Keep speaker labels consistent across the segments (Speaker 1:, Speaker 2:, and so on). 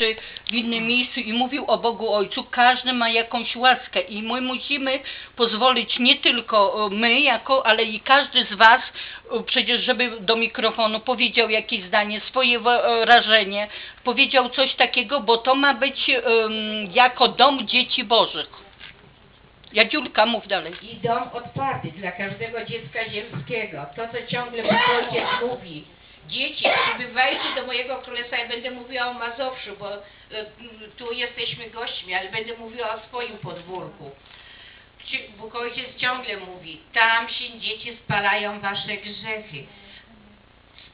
Speaker 1: czy w innym miejscu i mówił o Bogu Ojcu, każdy ma jakąś łaskę i my musimy pozwolić nie tylko e, my, jako, ale i każdy z Was, e, przecież żeby do mikrofonu powiedział jakieś zdanie, swoje wrażenie, powiedział coś takiego, bo to ma być em, jako dom dzieci Bożych. Jadziulka, mów dalej.
Speaker 2: I dom otwarty dla każdego dziecka ziemskiego. To, co ciągle Bóg Ojciec mówi. Dzieci, przybywajcie do mojego królestwa. Ja będę mówiła o Mazowszu, bo e, tu jesteśmy gośćmi, ale będę mówiła o swoim podwórku. Bóg Ojciec ciągle mówi, tam się dzieci spalają wasze grzechy.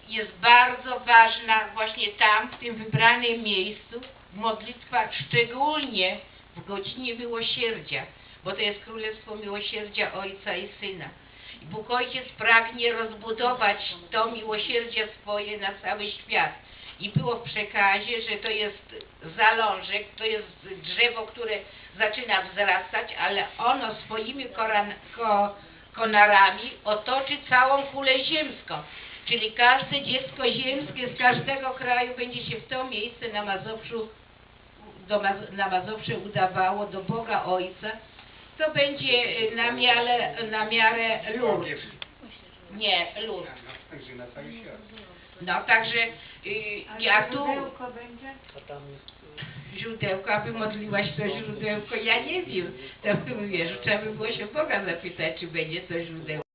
Speaker 2: Jest bardzo ważna właśnie tam, w tym wybranym miejscu, w modlitwach, szczególnie w godzinie miłosierdzia, bo to jest Królestwo Miłosierdzia Ojca i Syna. Bóg Ojciec pragnie rozbudować to miłosierdzie swoje na cały świat. I było w przekazie, że to jest zalążek, to jest drzewo, które zaczyna wzrastać, ale ono swoimi koran, ko, konarami otoczy całą kulę ziemską. Czyli każde dziecko ziemskie z każdego kraju będzie się w to miejsce na Mazowszu, do na udawało do Boga Ojca. To będzie y, na miarę, na miarę Lourdes. Nie, Lourdes.
Speaker 3: Także na cały świat.
Speaker 2: No także y, ja tu
Speaker 4: będzie?
Speaker 2: źródełko, aby modliłaś to źródełko, ja nie wiem. To wiesz, trzeba by było się Boga zapytać, czy będzie to źródełko.